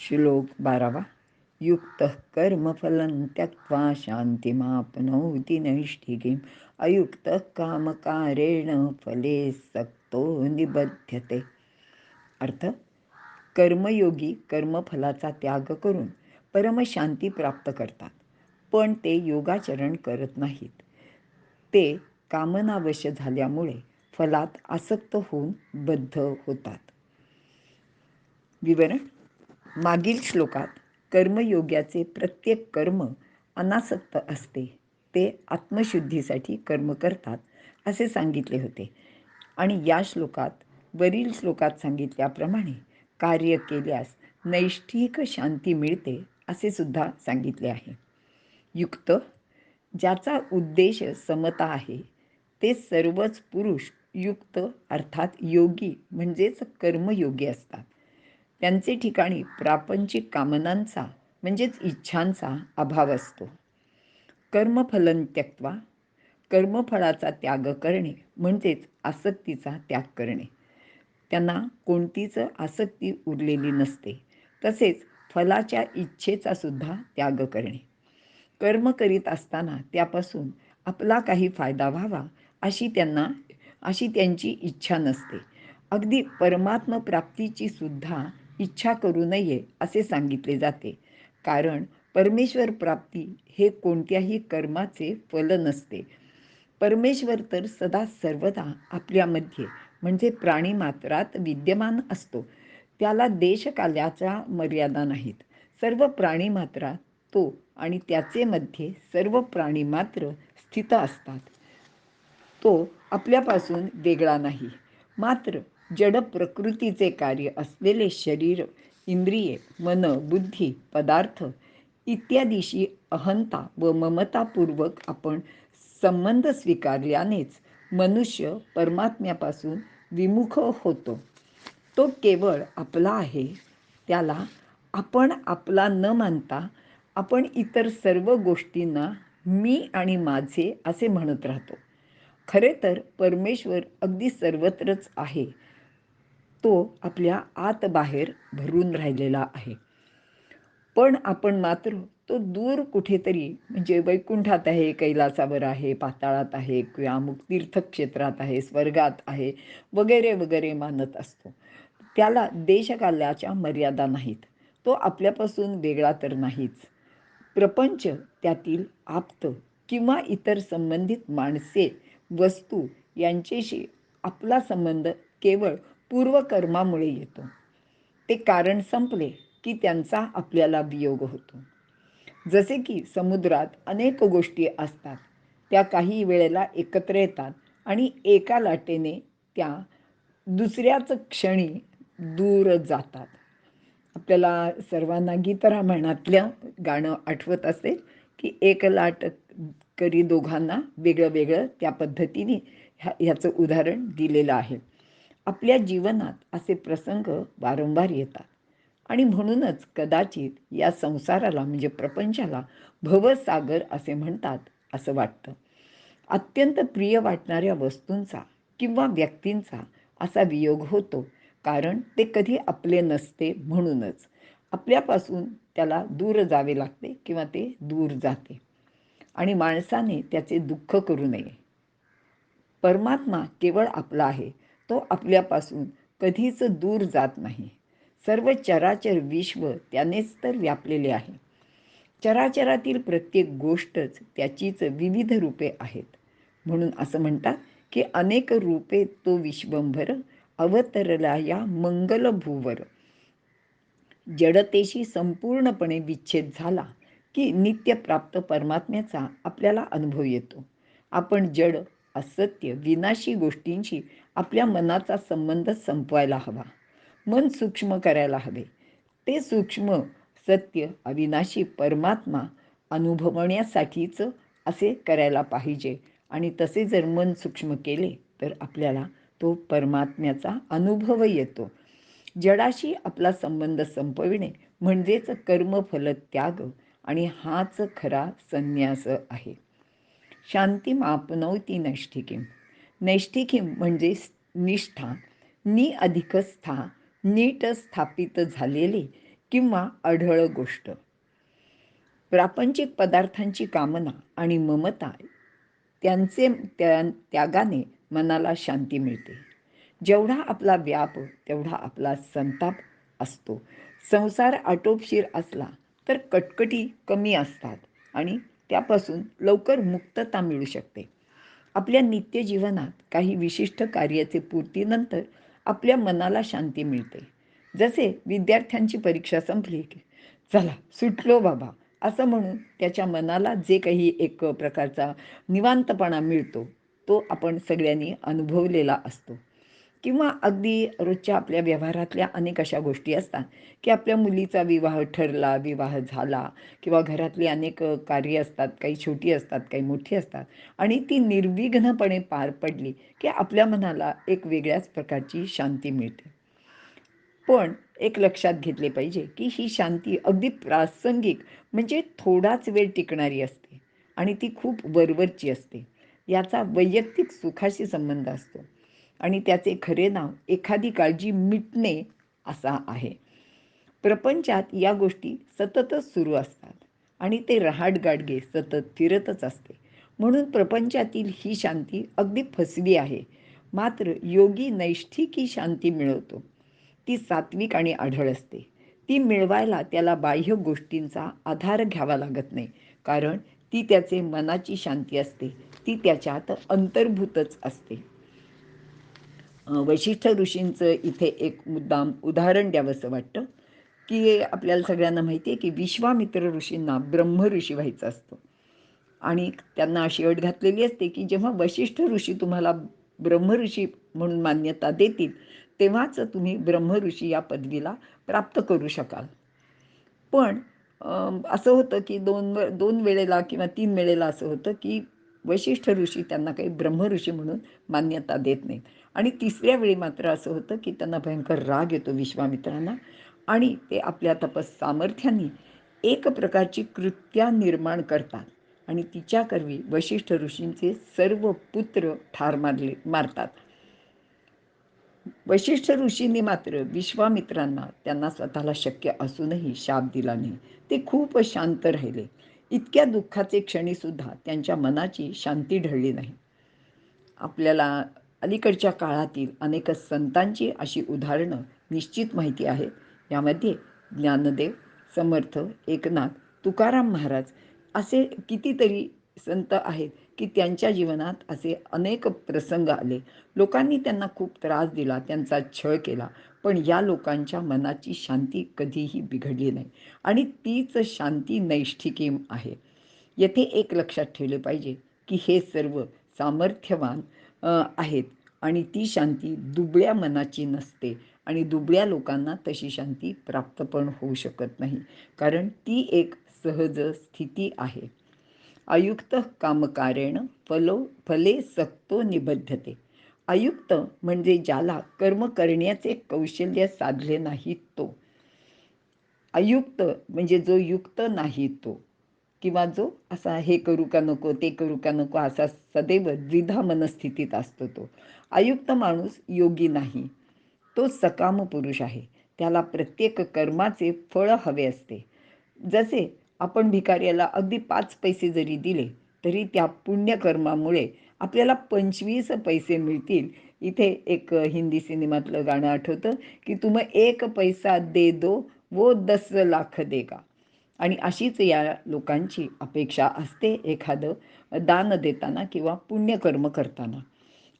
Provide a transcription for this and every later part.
श्लोक बारावा युक्त कर्मफलं त्यक्त्वा शांतिमापनोति नैष्ठिकीम्। अयुक्त कामकारेण फले सक्तो निबध्यते। अर्थ कर्मयोगी कर्मफलाचा त्याग करून परमशांती प्राप्त करतात पण ते योगाचरण करत नाहीत. ते कामनावश झाल्यामुळे फलात आसक्त होऊन बद्ध होतात. विवरण मागील श्लोकात कर्मयोग्याचे प्रत्येक कर्म अनासक्त असते ते आत्मशुद्धीसाठी कर्म करतात असे सांगितले होते. आणि या श्लोकात वरील श्लोकात सांगितल्याप्रमाणे कार्य केल्यास नैष्ठिक शांती मिळते असे सुद्धा सांगितले आहे. युक्त ज्याचा उद्देश समता आहे ते सर्वच पुरुष युक्त अर्थात योगी म्हणजेच कर्मयोगी असतात. त्यांचे ठिकाणी प्रापंचिक कामनांचा म्हणजेच इच्छांचा अभाव असतो. कर्मफलन त्यक्त्वा कर्मफळाचा त्याग करणे म्हणजेच आसक्तीचा त्याग करणे. त्यांना कोणतीच आसक्ती उरलेली नसते. तसेच फलाच्या इच्छेचा सुद्धा त्याग करणे. कर्म करीत असताना त्यापासून आपला काही फायदा व्हावा अशी त्यांना अशी त्यांची इच्छा नसते. अगदी परमात्म प्राप्तीची सुद्धा इच्छा करू नये असे सांगितले जाते. कारण परमेश्वर प्राप्ती हे कोणत्याही कर्माचे फल नसते. परमेश्वर तर सदा सर्वदा आपल्यामध्ये म्हणजे प्राणी मात्रात विद्यमान असतो. त्याला देशकाल्याच्या मर्यादा नाहीत. सर्व प्राणी मात्रात तो आणि त्याचे मध्ये सर्व प्राणी मात्र स्थित असतात. तो आपल्यापासून वेगळा नाही. मात्र जड प्रकृतीचे कार्य असलेले शरीर इंद्रिये मन बुद्धी पदार्थ इत्यादीशी अहंता व ममतापूर्वक आपण संबंध स्वीकारल्यानेच मनुष्य परमात्म्यापासून विमुख होतो. तो केवळ आपला आहे. त्याला आपण आपला न मानता आपण इतर सर्व गोष्टींना मी आणि माझे असे म्हणत राहतो. खरे तर परमेश्वर अगदी सर्वत्रच आहे. तो आपल्या आत बाहेर भरून राहिलेला आहे. पण आपण मात्र तो दूर कुठेतरी म्हणजे वैकुंठात आहे कैलासावर आहे पाताळात आहे किंवा अमुक तीर्थक्षेत्रात आहे स्वर्गात आहे वगैरे वगैरे मानत असतो. त्याला देशकाल्याच्या मर्यादा नाहीत. तो आपल्यापासून वेगळा तर नाहीच. प्रपंच त्यातील आप्त किंवा इतर संबंधित माणसे वस्तू यांच्याशी आपला संबंध केवळ पूर्वकर्मामुळे येतो. ते कारण संपले की त्यांचा आपल्याला वियोग होतो. जसे की समुद्रात अनेक गोष्टी असतात त्या काही वेळेला एकत्र येतात आणि एका लाटेने त्या दुसऱ्याच क्षणी दूर जातात. आपल्याला सर्वांना गीतरामायणातल्या गाणं आठवत असेल की एक लाट करी दोघांना वेगळं वेगळं त्या पद्धतीने ह्या ह्याचं उदाहरण दिलेलं आहे. आपल्या जीवनात असे प्रसंग वारंवार येतात. आणि म्हणूनच कदाचित या संसाराला म्हणजे प्रपंचाला भवसागर असे म्हणतात असं वाटतं. अत्यंत प्रिय वाटणाऱ्या वस्तूंचा किंवा व्यक्तींचा असा वियोग होतो कारण ते कधी आपले नसते म्हणूनच. आपल्यापासून त्याला दूर जावे लागते किंवा ते दूर जाते. आणि माणसाने त्याचे दुःख करू नये. परमात्मा केवळ आपला आहे तो आपल्यापासून कधीच दूर जात नाही. सर्व चराचर विश्व त्यानेच तर व्यापलेले आहे. चराचरातील प्रत्येक गोष्टच त्याचीच विविध रूपे आहेत. म्हणून असं म्हणतात की अनेक रूपे तो विश्वंभर अवतरला या मंगलभूवर. जडतेशी संपूर्णपणे विच्छेद झाला की नित्यप्राप्त परमात्म्याचा आपल्याला अनुभव येतो. आपण जड असत्य विनाशी गोष्टींशी आपल्या मनाचा संबंध संपवायला हवा. मन सूक्ष्म करायला हवे. ते सूक्ष्म सत्य अविनाशी परमात्मा अनुभवण्यासाठीच असे करायला पाहिजे. आणि तसे जर मन सूक्ष्म केले तर आपल्याला तो परमात्म्याचा अनुभव येतो. जडाशी आपला संबंध संपविणे म्हणजेच कर्मफल त्याग आणि हाच खरा संन्यास आहे. शांती मापनवती नैष्ठिकीम नैष्ठिकी म्हणजे निष्ठा. नि अधिकस्था नीट स्थापित झालेले किंवा अढळ गोष्ट. प्रापंचिक पदार्थांची कामना आणि ममता त्यांचे त्या त्यागाने मनाला शांती मिळते. जेवढा आपला व्याप तेवढा आपला संताप असतो. संसार आटोपशीर असला तर कटकटी कमी असतात आणि त्यापासून लवकर मुक्तता मिळू शकते. आपल्या नित्य जीवनात काही विशिष्ट कार्याचे पूर्तीनंतर आपल्या मनाला शांती मिळते. जसे विद्यार्थ्यांची परीक्षा संपली की चला सुटलो बाबा असं म्हणून त्याच्या मनाला जे काही एक प्रकारचा निवांतपणा मिळतो तो आपण सगळ्यांनी अनुभवलेला असतो. किंवा अगदी रोजच्या आपल्या व्यवहारातल्या अनेक अशा गोष्टी असतात की आपल्या मुलीचा विवाह ठरला विवाह झाला किंवा घरातली अनेक कार्य असतात काही छोटी असतात काही मोठी असतात आणि ती निर्विघ्नपणे पार पडली की आपल्या मनाला एक वेगळ्याच प्रकारची शांती मिळते. पण एक लक्षात घेतले पाहिजे की ही शांती अगदी प्रासंगिक म्हणजे थोडाच वेळ टिकणारी असते आणि ती खूप वरवरची असते. याचा वैयक्तिक सुखाशी संबंध असतो. आणि त्याचे खरे नाव एखादी काळजी मिटणे असा आहे. प्रपंचात या गोष्टी सततच सुरू असतात आणि ते रहाटगाडगे सतत फिरतच असते. म्हणून प्रपंचातील ही शांती अगदी फसवी आहे. मात्र योगी नैष्ठिक ही शांती मिळवतो. ती सात्विक आणि आढळ असते. ती मिळवायला त्याला बाह्य गोष्टींचा आधार घ्यावा लागत नाही. कारण ती त्याचे मनाची शांती असते. ती त्याच्यात अंतर्भूतच असते. वैशिष्ठ ऋषींचं इथे एक मुद्दाम उदाहरण द्यावंसं वाटतं की आपल्याला सगळ्यांना माहिती आहे की विश्वामित्र ऋषींना ब्रह्म ऋषी व्हायचं असतं. आणि त्यांना अशी अट घातलेली असते की जेव्हा वशिष्ठ ऋषी तुम्हाला ब्रह्म ऋषी म्हणून मान्यता देतील तेव्हाच तुम्ही ब्रह्म ऋषी या पदवीला प्राप्त करू शकाल. पण असं होतं की दोन दोन वेळेला किंवा तीन वेळेला असं होतं की वशिष्ठ ऋषी त्यांना काही ब्रह्म ऋषी म्हणून मान्यता देत नाहीत. आणि तिसऱ्या वेळी मात्र असं होतं की त्यांना भयंकर राग येतो विश्वामित्रांना आणि ते आपल्या तपस सामर्थ्याने एक प्रकारची कृत्या निर्माण करतात आणि तिच्याकरवी वशिष्ठ ऋषींचे सर्व पुत्र ठार मारले मारतात. वशिष्ठ ऋषींनी मात्र विश्वामित्रांना त्यांना स्वतःला शक्य असूनही शाप दिला नाही. ते खूप शांत राहिले. इतक्या दुःखाचे क्षणीसुद्धा त्यांच्या मनाची शांती ढळली नाही. आपल्याला अलीकडच्या काळातील अनेक संतांची अशी उदाहरणं निश्चित माहिती आहेत. यामध्ये ज्ञानदेव समर्थ एकनाथ तुकाराम महाराज असे कितीतरी संत आहेत की त्यांच्या जीवनात असे अनेक प्रसंग आले. लोकांनी त्यांना खूप त्रास दिला त्यांचा छळ केला. पण या लोकांच्या मनाची शांती कधीही बिघडली नाही. आणि तीच शांती नैष्ठिकी आहे. येथे एक लक्षात ठेवले पाहिजे की हे सर्व सामर्थ्यवान आहेत आणि ती शांती दुबळ्या मनाची नसते आणि दुबळ्या लोकांना तशी शांती प्राप्त पण होऊ शकत नाही. कारण ती एक सहज स्थिती आहे. आयुक्त कामकारेण फलो फले सक्तो निबद्धते. आयुक्त म्हणजे ज्याला कर्म करण्याचे कौशल्य साधले नाही तो. अयुक्त म्हणजे जो युक्त नाही तो. किंवा जो असा हे करू का नको ते करू का नको असा सदैव द्विधा मनस्थितीत असतो तो. आयुक्त माणूस योगी नाही. तो सकाम पुरुष आहे. त्याला प्रत्येक कर्माचे फळ हवे असते. जसे आपण भिकाऱ्याला अगदी पाच पैसे जरी दिले तरी त्या पुण्यकर्मामुळे आपल्याला पंचवीस पैसे मिळतील. इथे एक हिंदी सिनेमातलं गाणं आठवतं की तुम एक पैसा दे दो वो दस लाख देगा आणि अशीच या लोकांची अपेक्षा असते एखादं दान देताना किंवा पुण्यकर्म करताना.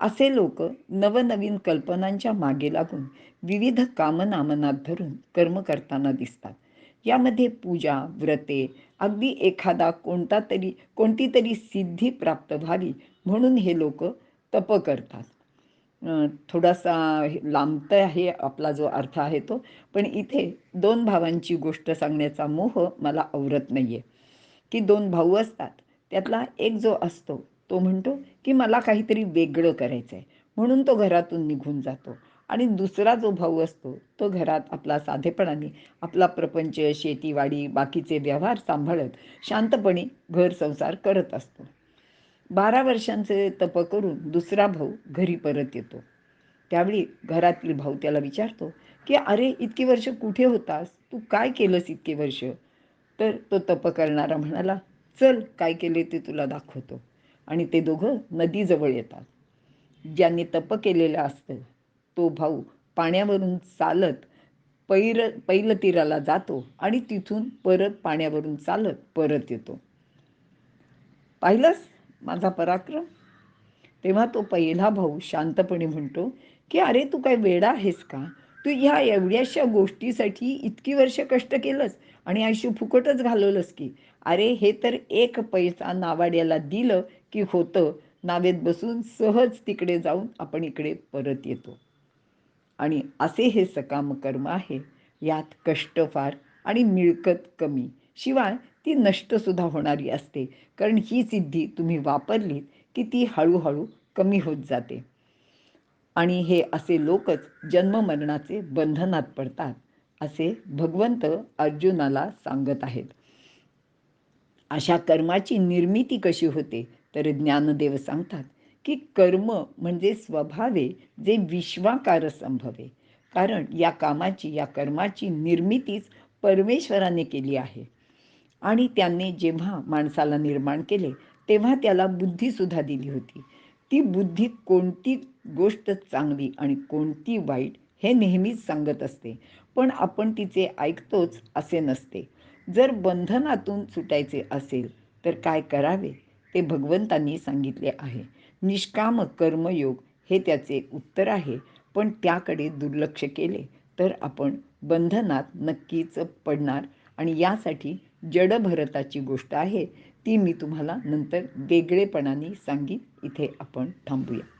असे लोक नवनवीन कल्पनांच्या मागे लागून विविध कामनामनात धरून कर्म करताना दिसतात. यामध्ये पूजा व्रते अगदी एखादा कोणता तरी कोणती तरी सिद्धी प्राप्त व्हावी म्हणून हे लोक तप करतात. थोडासा लांबत आहे आपला जो अर्थ आहे तो पण इथे दोन भावांची गोष्ट सांगण्याचा मोह मला आवरत नाही आहे की दोन भाऊ असतात त्यातला एक जो असतो तो म्हणतो की मला काहीतरी वेगळं करायचं आहे म्हणून तो घरातून निघून जातो. आणि दुसरा जो भाऊ असतो तो घरात आपला साधेपणाने आपला प्रपंच शेतीवाडी बाकीचे व्यवहार सांभाळत शांतपणे घर संसार करत असतो. बारा वर्षांचे तप करून दुसरा भाऊ घरी परत येतो. त्यावेळी घरातील भाऊ त्याला विचारतो की अरे इतकी वर्ष कुठे होतास? तू काय केलंस इतके वर्ष? तर तो तप करणारा म्हणाला चल काय केले ते तुला दाखवतो. आणि ते दोघं नदीजवळ येतात. ज्यांनी तप केलेलं असतं तो भाऊ पाण्यावरून चालत पैर पैलतीराला जातो आणि तिथून परत पाण्यावरून चालत परत येतो. पाहिलंस माझा पराक्रम? तेव्हा तो पहिला भाऊ शांतपणे म्हणतो की अरे तू काय वेडा आहेस का? तू ह्या एवढ्याशा गोष्टीसाठी इतकी वर्ष कष्ट केलंस आणि आयुष्य फुकटच घालवलंस की? अरे हे तर एक पैसा नावाड्याला दिलं की होतं. नावेत बसून सहज तिकडे जाऊन आपण इकडे परत येतो. आणि असे हे सकाम कर्म आहे. यात कष्ट फार आणि मिळकत कमी. शिवाय ती नष्टसुद्धा होणारी असते. कारण ही सिद्धी तुम्ही वापरलीत की ती हळूहळू कमी होत जाते. आणि हे असे लोकच जन्ममरणाचे बंधनात पडतात असे भगवंत अर्जुनाला सांगत आहेत. अशा कर्माची निर्मिती कशी होते तर ज्ञानदेव सांगतात की कर्म म्हणजे स्वभावे जे विश्वाकार संभवे. कारण या कामाची या कर्माची निर्मितीच परमेश्वराने केली आहे. आणि त्यांनी जेव्हा माणसाला निर्माण केले तेव्हा त्याला बुद्धीसुद्धा दिली होती. ती बुद्धी कोणती गोष्ट चांगली आणि कोणती वाईट हे नेहमीच सांगत असते. पण आपण तिचे ऐकतोच असे नसते. जर बंधनातून सुटायचे असेल तर काय करावे? ते भगवंतांनी सांगितले आहे. निष्काम कर्मयोग हे त्याचे उत्तर आहे. पण त्याकडे दुर्लक्ष केले तर आपण बंधनात नक्कीच पडणार. आणि यासाठी जडभरताची गोष्ट आहे. ती मी तुम्हाला नंतर वेगळेपणाने सांगीन. इथे आपण थांबूया.